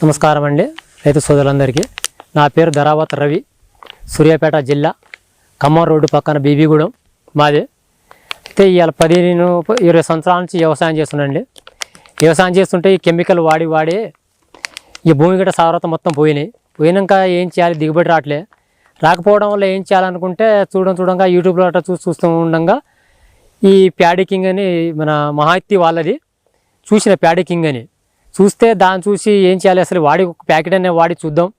నమస్కారం అండి. రైతు సోదరులందరికీ నా పేరు ధరావత్ రవి. సూర్యాపేట జిల్లా ఖమ్మం రోడ్డు పక్కన బీబీగూడెం మాది. అయితే ఇవాళ పదిహేను ఇరవై సంవత్సరాల నుంచి వ్యవసాయం చేస్తున్నాండి వ్యవసాయం చేస్తుంటే ఈ కెమికల్ వాడి వాడి ఈ భూమి గట్ట సారత మొత్తం పోయినాయి. పోయినాక ఏం చేయాలి? దిగుబడి రావట్లే. రాకపోవడం వల్ల ఏం చేయాలనుకుంటే చూడడం చూడంగా యూట్యూబ్లో అట్లా చూసి చూస్తూ ఉండగా ఈ ప్యాడికింగ్ అని మన మహాత్తి వాళ్ళది. చూసిన ప్యాడికింగ్ అని. చూస్తే దాన్ని చూసి ఏం చేయాలి అసలు వాడి ఒక ప్యాకెట్ అనే వాడి చూద్దాం.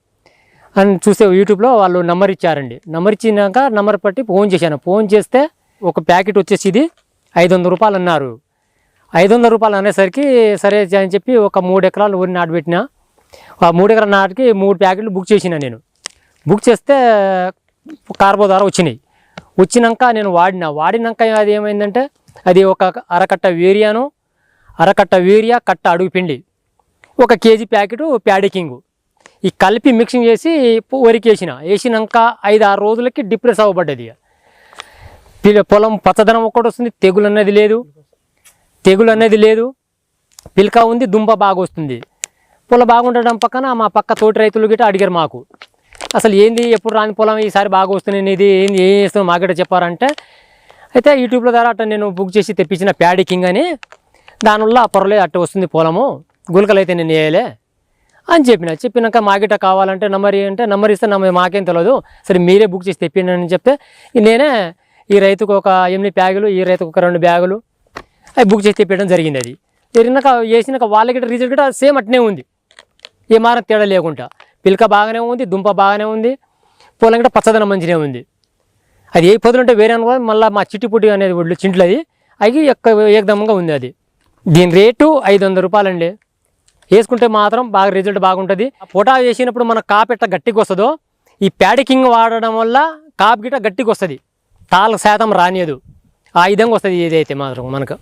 అని చూస్తే యూట్యూబ్లో వాళ్ళు నంబర్ ఇచ్చారండి. నంబర్ ఇచ్చినాక నంబర్ పట్టి ఫోన్ చేశాను. ఫోన్ చేస్తే ఒక ప్యాకెట్ వచ్చేసి ఇది ఐదు వందల రూపాయలు అన్నారు. ఐదు వందల రూపాయలు అనేసరికి సరే అని చెప్పి ఒక మూడు ఎకరాలు ఊరి నాటబెట్టిన ఆ మూడు ఎకరాల నాటికి మూడు ప్యాకెట్లు బుక్ చేసిన నేను. బుక్ చేస్తే కార్బో ద్వారా వచ్చినాయి. వచ్చినాక నేను వాడిన. వాడినాక అది ఏమైందంటే అది ఒక అరకట్ట యూరియాను అరకట్ట యూరియా కట్ట అడుగు పిండి. ఒక కేజీ ప్యాకెట్ ప్యాడికింగ్ ఈ కలిపి మిక్సింగ్ చేసి వరికి వేసిన వేసినాక ఐదు ఆరు రోజులకి డిప్రెస్ అవ్వబడ్డది ఇక. పొలం పచ్చదనం ఒక్కటి వస్తుంది తెగులు అనేది లేదు. తెగులు అనేది లేదు. పిలక ఉంది దుంప బాగా వస్తుంది. పొలం బాగుండడం పక్కన మా పక్క తోటి రైతులు గిట్ట అడిగారు మాకు. అసలు ఏంది ఎప్పుడు రాని పొలం ఈసారి బాగా వస్తుంది ఇది ఏంది ఏం చేస్తాం మాకిట చెప్పారంటే అయితే యూట్యూబ్లో ద్వారా అట్ట నేను బుక్ చేసి తెప్పించిన ప్యాడికింగ్ అని. దానివల్ల పొరలే అట్ట వస్తుంది పొలము. గులకలు అయితే నేను వేయలే అని చెప్పిన. చెప్పినాక మాకిట కావాలంటే నంబర్ అంటే నంబర్ ఇస్తే నమ్మ మాకేం తెలియదు సరే మీరే బుక్ చేసి తెప్పిండి అని చెప్తే నేనే ఈ రైతుకు ఒక ఎనిమిది బ్యాగులు ఈ రైతుకు ఒక రెండు బ్యాగులు అవి బుక్ చేసి తెప్పించడం జరిగింది అది. జరిగినాక వేసినాక వాళ్ళకి రిజల్ట్ కూడా సేమ్ అట్నే ఉంది. ఏ మారం తేడా లేకుండా. పిలక బాగానే ఉంది దుంప బాగానే ఉంది పొలం కూడా పచ్చదనం మంచిగా ఉంది. అది ఏ పొద్దులు ఉంటే వేరే అనుకో మళ్ళీ మా చిట్టిపుట్టి అనేది ఒడ్లు చింట్లు అది అవి ఎక్క ఏకదమ్గా ఉంది అది. దీని రేటు ఐదు వందల రూపాయలండి. వేసుకుంటే మాత్రం బాగా రిజల్ట్ బాగుంటుంది. పొటా వేసినప్పుడు మన కాపు ఎట్లా గట్టికి వస్తుందో ఈ ప్యాడికింగ్ వాడడం వల్ల కాపు గిట్ట గట్టికి వస్తుంది. తాళ్ళ శాతం రానియదు. ఆ విధంగా వస్తుంది ఏదైతే మాత్రం మనకు.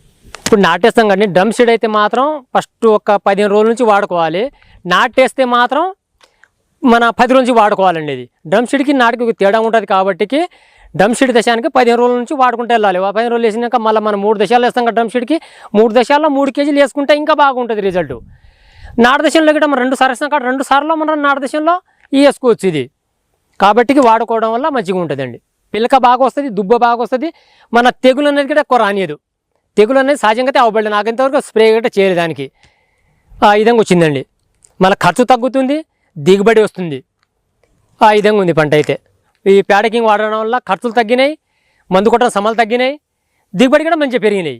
ఇప్పుడు నాటేస్తాం కానీ డ్రమ్ షీడ్ అయితే మాత్రం ఫస్ట్ ఒక పదిహేను రోజుల నుంచి వాడుకోవాలి. నాటేస్తే మాత్రం మన పది రోజు నుంచి వాడుకోవాలండి ఇది. డ్రమ్ షెడ్కి నాటికి తేడా ఉంటుంది కాబట్టి డ్రమ్ షీడ్ దశానికి పదిహేను రోజుల నుంచి వాడుకుంటూ వెళ్ళాలి. ఆ పదిహేను రోజులు వేసినాక మళ్ళీ మనం మూడు దశాలు వేస్తాం కదా డ్రమ్ షీడ్కి. మూడు దశాల్లో మూడు కేజీలు వేసుకుంటే ఇంకా బాగుంటుంది రిజల్ట్ నాటు దశలో కూడా మనం రెండు సార్లు వేస్తాం కాబట్టి రెండు సార్లు మనం నాటు ఈ వేసుకోవచ్చు ఇది కాబట్టి వాడుకోవడం వల్ల మంచిగా ఉంటుందండి. పిల్లక బాగా వస్తుంది దుబ్బ బాగా వస్తుంది. మన తెగులు అనేది కూడా ఎక్కువ రానియదు. తెగులు అనేది సహజంగా అయితే నాకు ఇంతవరకు స్ప్రే గట్ట చేయలేదు దానికి. ఆ విధంగా వచ్చిందండి. మన ఖర్చు తగ్గుతుంది దిగుబడి వస్తుంది. ఆ విధంగా ఉంది పంట అయితే. ఈ ప్యాడకింగ్ వాడడం వల్ల ఖర్చులు తగ్గినాయి మందు కొట్టడం సమలు తగ్గినాయి దిగుబడి కూడా మంచిగా పెరిగినాయి.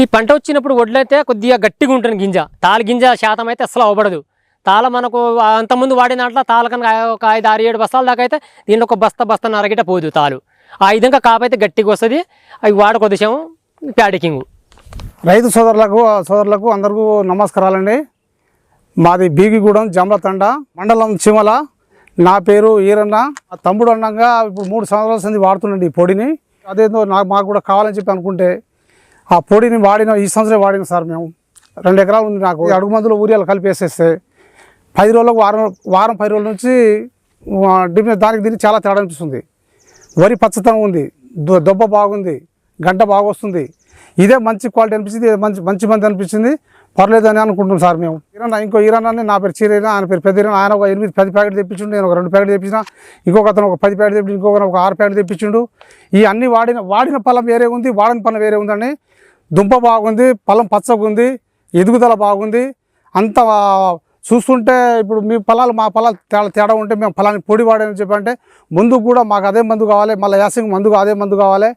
ఈ పంట వచ్చినప్పుడు వడ్లైతే కొద్దిగా గట్టిగా ఉంటుంది గింజ. తాళ గింజ శాతం అయితే అసలు అవ్వబడదు. తాళ మనకు అంతకుముందు వాడిన దాంట్లో తాళ కనుక ఒక ఐదు ఆరు ఏడు బస్తాల దాకా అయితే దీంట్లో ఒక బస్తా బస్తా నరగిట పోదు తాలు ఆ విధంగా కాపైతే గట్టిగా వస్తుంది. అవి వాడుకొద్దిసాము ప్యాడికింగ్ రైతు సోదరులకు సోదరులకు అందరికీ నమస్కారాలండి. మాది బీగిగూడెం జమలతండ మండలం చిమల. నా పేరు ఈరన్న. తమ్ముడు అన్నంగా ఇప్పుడు మూడు సంవత్సరాల సంది వాడుతుండండి ఈ పొడిని. అదేందో నాకు మాకు కూడా కావాలని చెప్పి అనుకుంటే ఆ పొడిని వాడిన ఈ సంవత్సరం వాడిన సార్ మేము. రెండు ఎకరాలు ఉంది నాకు. అడుగు మందులు ఊరియాలు కలిపేసేస్తే పది రోజులకు వారం వారం పది రోజుల నుంచి దానికి దీనికి చాలా తేడా అనిపిస్తుంది. వరి పచ్చతనం ఉంది దొ- దొబ్బ బాగుంది గంట బాగా వస్తుంది ఇదే మంచి క్వాలిటీ అనిపించింది మంచి మంచి మంది అనిపించింది పర్లేదు అని అనుకుంటున్నాం సార్ మేము. ఈరన్న ఇంకో ఈరన్న అని నా పేరు చీరైనా ఆయన పేరు పెద్ద ఆయన ఒక ఎనిమిది పది ప్యాకెట్ తెప్పించిండు నేను ఒక రెండు ప్యాకెట్ తెప్పించిన ఇంకొక అతను ఒక పది ప్యాకెట్ తెప్పించి ఇంకొక ఒక ఆరు ప్యాకెట్ తెప్పించిండు. ఈ అన్ని వాడిన వాడిన పొలం వేరే ఉంది వాడిన పొలం వేరే ఉందని దుంప బాగుంది పొలం పచ్చగా ఉంది ఎదుగుదల బాగుంది. అంత చూస్తుంటే ఇప్పుడు మీ పొలాలు మా పొలాలు తేడా తేడా ఉంటే మేము పొలాన్ని పొడి వాడని చెప్పంటే ముందు కూడా మాకు అదే మందు కావాలి మళ్ళీ యాసింగ్ మందు అదే మందు కావాలి.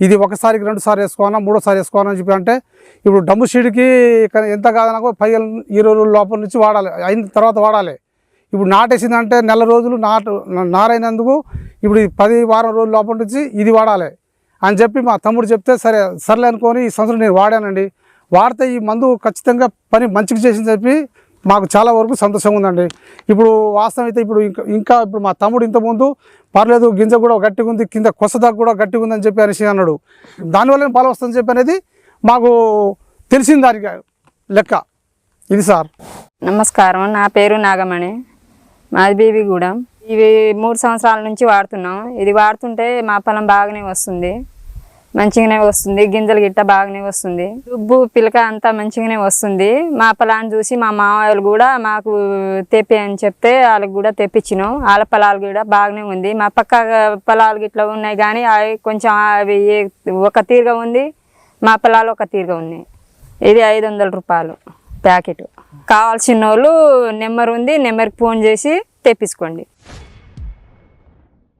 ఇది ఒకసారికి రెండుసారి వేసుకోవాలా మూడోసారి వేసుకోవాలని అని చెప్పి అంటే ఇప్పుడు డమ్ము షీడ్కి ఎంత కాదనకో పదిహేను ఇరవై రోజుల లోపల నుంచి వాడాలి అయిన తర్వాత వాడాలి. ఇప్పుడు నాటేసిందంటే నెల రోజులు నాటు నారైనందుకు ఇప్పుడు పది వారం రోజుల లోపల నుంచి ఇది వాడాలి. అని చెప్పి మా తమ్ముడు చెప్తే సరే సర్లే అనుకొని ఈ సంవత్సరం నేను వాడానండి. వాడితే ఈ మందు ఖచ్చితంగా పని మంచిగా చేసింది చెప్పి మాకు చాలా వరకు సంతోషంగా ఉందండి. ఇప్పుడు వాస్తవం అయితే ఇప్పుడు ఇంకా ఇంకా ఇప్పుడు మా తమ్ముడు ఇంతకుముందు పర్లేదు గింజ కూడా గట్టిగా ఉంది కింద కొసదాకా కూడా గట్టిగా ఉందని చెప్పి అనేసి అన్నాడు. దానివల్ల బలం వస్తుందని చెప్పి అనేది మాకు తెలిసింది దానికి లెక్క. ఇది సార్. నమస్కారం నా పేరు నాగమణి. మాది బీబీగూడెం. ఇవి మూడు సంవత్సరాల నుంచి వాడుతున్నాం. ఇది వాడుతుంటే మా పొలం బాగానే వస్తుంది. మంచిగానే వస్తుంది. గింజలు గిట్ట బాగానే వస్తుంది. దుబ్బు పిలక అంతా మంచిగానే వస్తుంది. మా పొలాన్ని చూసి మా మామయ్యలు కూడా మాకు తెప్పి అని చెప్తే వాళ్ళకి కూడా తెప్పించినాం. వాళ్ళ పొలాలు కూడా బాగానే ఉంది. మా పక్క పొలాలు గిట్లా ఉన్నాయి కానీ అవి కొంచెం అవి ఒక తీరుగా ఉంది. మా పొలాలు ఒక తీరుగా ఉన్నాయి. ఇది ఐదు వందల రూపాయలు ప్యాకెట్. కావాల్సిన వాళ్ళు నెంబర్ ఉంది. నెంబర్కి ఫోన్ చేసి తెప్పించుకోండి.